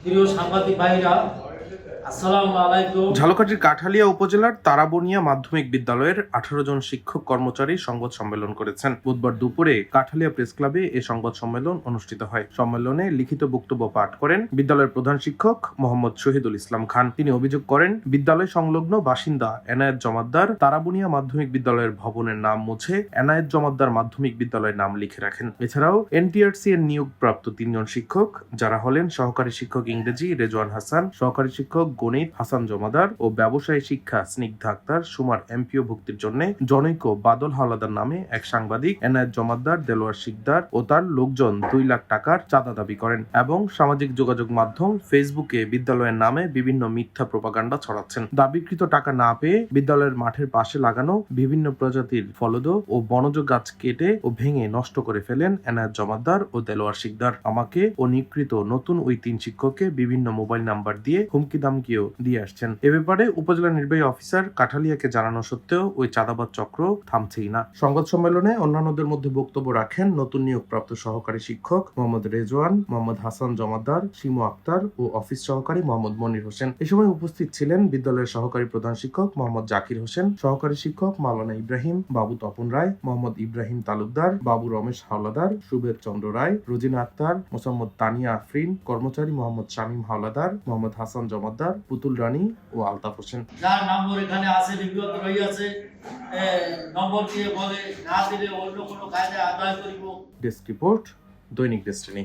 প্রিয় সাংবাদিক ভাইরা ঝালকাঠির কাঠালিয়া উপজেলার তারাবনিয়া মাধ্যমিক বিদ্যালয়ের আঠারো জন শিক্ষক কর্মচারী সংবাদ সম্মেলন করেছেন। বুধবার দুপুরে কাঠালিয়া প্রেস ক্লাবে এই সংবাদ সম্মেলন অনুষ্ঠিত হয়। সম্মেলনে লিখিত বক্তব্য পাঠ করেন বিদ্যালয়ের প্রধান শিক্ষক মোহাম্মদ শহীদুল ইসলাম খান। তিনি অভিযোগ করেন, বিদ্যালয় সংলগ্ন বাসিন্দা এনায়েত জমাদ্দার তারাবনিয়া মাধ্যমিক বিদ্যালয়ের ভবনের নাম মুছে এনায়েত জমাদ্দার মাধ্যমিক বিদ্যালয়ের নাম লিখে রাখেন। এছাড়াও এনটিআরসি এর নিয়োগপ্রাপ্ত তিনজন শিক্ষক, যারা হলেন সহকারী শিক্ষক ইংরেজি রেজওয়ান হাসান, সহকারী শিক্ষক গণিত, হাসান জমাদার ও ব্যবসায়ী শিক্ষা স্নিগ্ধা আক্তার সুমার এমপিও ভুক্তির জন্য জনৈক বাদল হাওলাদার নামে এক সাংবাদিক, এনায়েত জমাদ্দার দেলোয়ার শিকদার ও তার লোকজন দুই লাখ টাকার চাঁদা দাবি করেন এবং সামাজিক যোগাযোগ মাধ্যম ফেসবুকে বিদ্যালয়ের নামে বিভিন্ন মিথ্যা প্রপাগান্ডা ছড়াচ্ছেন। দাবিকৃত টাকা না পেয়ে বিদ্যালয়ের মাঠের পাশে লাগানো বিভিন্ন প্রজাতির ফলদ ও বনজ গাছ কেটে ও ভেঙে নষ্ট করে ফেলেন এনায়েত জমাদ্দার ও দেলোয়ার শিকদার। আমাকে ও নিকৃত নতুন ওই তিন শিক্ষককে বিভিন্ন মোবাইল নাম্বার দিয়ে হুমকি দামকিও দিয়ে আসছেন। এ ব্যাপারে উপজেলা নির্বাহী অফিসার কাঠালিয়াকে জানানো সত্ত্বেও ওই চাঁদাবাদ চক্র থামছেই না। সংবাদ সম্মেলনে অন্যান্যদের মধ্যে বক্তব্য রাখেন নতুন নিয়োগপ্রাপ্ত সহকারী শিক্ষক মোহাম্মদ রেজওয়ান, মোহাম্মদ হাসান জমাদ্দার শিমু আক্তার ও অফিস সহকারী মোহাম্মদ মনির হোসেন। এ সময় উপস্থিত ছিলেন বিদ্যালয়ের সহকারী প্রধান শিক্ষক মোহাম্মদ জাকির হোসেন, সহকারী শিক্ষক মাওলানা ইব্রাহিম, বাবু তপন রায়, মোহাম্মদ ইব্রাহিম তালুকদার, বাবু রমেশ হাওলাদার, সুবেদ চন্দ্র রায়, রোজিনা আক্তার, মোসাম্মদ তানিয়া আফরিন, কর্মচারী মোহাম্মদ শামীম হাওলাদার, মোহাম্মদ হাসান জমাদ্দার পুতুল রানী ও আলতাফ হোসেন। যার নম্বর এখানে আছে লিপিবদ্ধ রইয়াছে আছে। নম্বর দিয়ে বলে না দিলে অন্য কোনো কাজে আদায় করিব। Desk report Dainik Destiny.